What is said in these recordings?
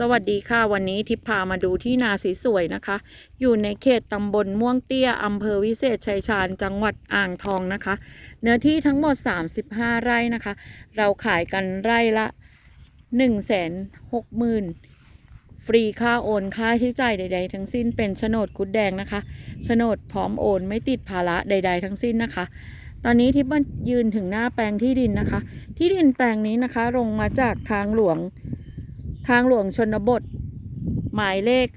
สวัสดีค่ะวันนี้ทิพพามาดูที่นาสีสวยนะคะ อยู่ในเขตตำบลม่วงเตี้ยอำเภอวิเศษชัยชาญจังหวัดอ่างทองนะคะ เนื้อที่ทั้งหมด 35 ไร่นะคะ เราขายกันไร่ละ 1 6 0 0 0 0 ฟรีค่าโอนค่าใช้จ่ายใด ๆ ทั้งสิ้นเป็นโฉนดคุดแดงนะคะโฉนดพร้อมโอนไม่ติดภาระใด ๆ ทั้งสิ้นนะคะ ตอนนี้ทิพย์มายืนถึงหน้าแปลงที่ดินนะคะ ที่ดินแปลงนี้นะคะลงมาจากทางหลวง ทางหลวงชนบท หมายเลข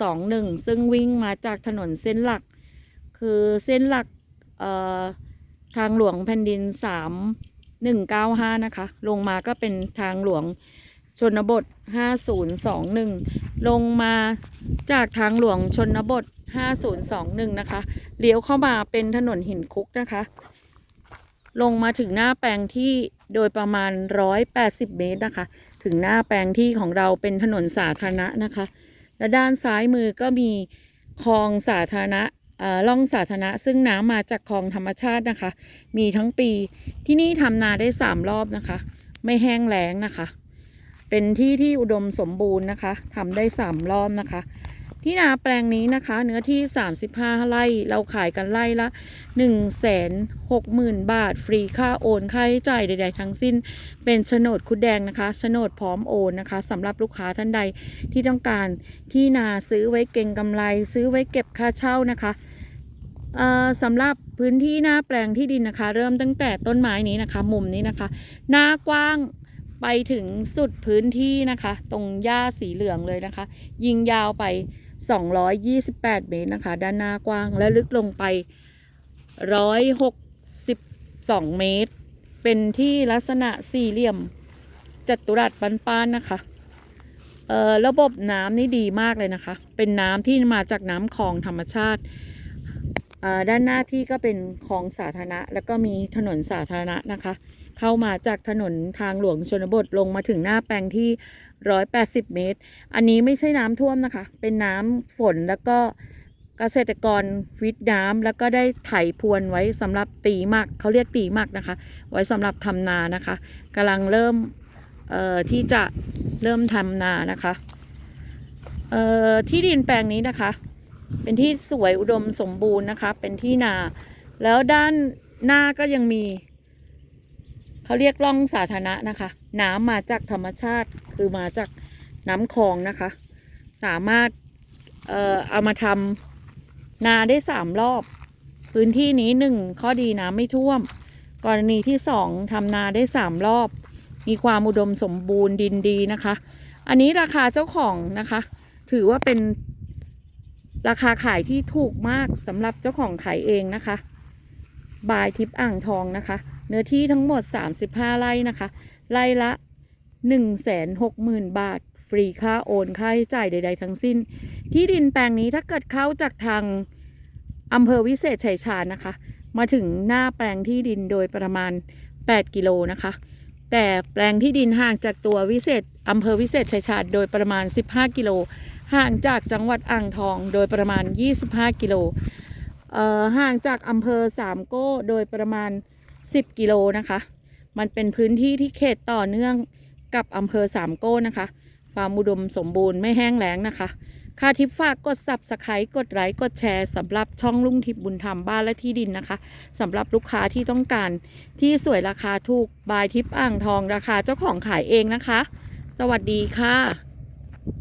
5021 ซึ่งวิ่งมาจากถนนเส้นหลัก คือเส้นหลักทางหลวงแผ่นดิน 3195 นะคะ ลงมาก็เป็นทางหลวงชนบท 5021 ลงมาจากทางหลวงชนบท 5021 นะคะ เลี้ยวเข้ามาเป็นถนนหินคุกนะคะ ลงมาถึงหน้าแปลงที่โดยประมาณ 180 เมตรนะคะ ถึงหน้าแปลงที่ของเราเป็นถนนสาธารณะนะคะ และด้านซ้ายมือก็มีคลองสาธารณะอ่อล่องสาธารณะซึ่งน้ำมาจากคลองธรรมชาตินะคะ มีทั้งปีที่นี่ทำนาได้3รอบนะคะ ไม่แห้งแล้งนะคะ เป็นที่ที่อุดมสมบูรณ์นะคะทำได้3รอบนะคะ ที่นาแปลงนี้นะคะ เนื้อที่ 35 ไร่ เราขายกันไร่ละ 1 6 0 0 0 0 บาท ฟรีค่าโอนค่าใช้จ่ายใด ๆ ทั้งสิ้น เป็นโฉนดคุดแดงนะคะโฉนดพร้อมโอนนะคะสำหรับลูกค้าท่านใดที่ต้องการที่นาซื้อไว้เก่งกำไร ซื้อไว้เก็บค่าเช่านะคะสำหรับพื้นที่หน้าแปลงที่ดินนะคะ เริ่มตั้งแต่ต้นไม้นี้นะคะ มุมนี้นะคะ หน้ากว้างไปถึงสุดพื้นที่นะคะ ตรงหญ้าสีเหลืองเลยนะคะ ยิงยาวไป 228 เมตรนะคะ ด้านหน้ากว้างและลึกลงไป 162 เมตร เป็นที่ลักษณะสี่เหลี่ยมจัตุรัสปันๆนะคะเอ่อระบบน้ำนี่ดีมากเลยนะคะ เป็นน้ำที่มาจากน้ำคลองธรรมชาติ ด้านหน้าที่ก็เป็นคลองสาธารณะ แล้วก็มีถนนสาธารณะนะคะ เข้ามาจากถนนทางหลวงชนบทลงมาถึงหน้าแปลงที่ 180 เมตร อันนี้ไม่ใช่น้ำท่วมนะคะ เป็นน้ำฝนแล้วก็เกษตรกรวิทน้ำแล้วก็ได้ไถพรวนไว้สำหรับตีมักเขาเรียกตีมักนะคะ ไว้สำหรับทำนานะคะกำลังเริ่มที่จะเริ่มทำนานะคะที่ดินแปลงนี้นะคะ เป็นที่สวยอุดมสมบูรณ์นะคะ เป็นที่นา แล้วด้านหน้าก็ยังมี เขาเรียกร่องสาธารณะนะคะ น้ำมาจากธรรมชาติคือมาจากน้ำคลองนะคะ สามารถเอ่อเอามาทำนาได้สามรอบ พื้นที่นี้หนึ่งข้อดีน้ำไม่ท่วม กรณีที่สองทำนาได้สามรอบ มีความอุดมสมบูรณ์ดินดีนะคะ อันนี้ราคาเจ้าของนะคะ ถือว่าเป็น ราคาขายที่ถูกมากสำหรับเจ้าของขายเองนะคะ บายทิพย์อ่างทองนะคะ เนื้อที่ทั้งหมด 35 ไร่นะคะ ไร่ละ 160,000 บาท ฟรีค่าโอนค่าใช้จ่ายใด ๆ ทั้งสิ้น ที่ดินแปลงนี้ถ้าเกิดเข้าจากทางอำเภอวิเศษชัยชาญนะคะ มาถึงหน้าแปลงที่ดินโดยประมาณ 8 กิโลนะคะ แต่แปลงที่ดินห่างจากตัววิเศษอำเภอวิเศษชัยชาติโดยประมาณ 15 กิโล ห่างจากจังหวัดอ่างทองโดยประมาณ 25 กิโลเอ่อห่างจากอำเภอสามโก้โดยประมาณ 10 กิโลนะคะ มันเป็นพื้นที่ที่เขตต่อเนื่องกับอำเภอสามโก้นะคะ ความอุดมสมบูรณ์ไม่แห้งแล้งนะคะค่าทิปฝากกด subscribe กดไลค์กดแชร์สำหรับช่องลุงทิพย์บุญธรรมบ้านและที่ดินนะคะสำหรับลูกค้าที่ต้องการที่สวยราคาถูกบายทิปอ่างทองราคาเจ้าของขายเองนะคะ สวัสดีค่ะ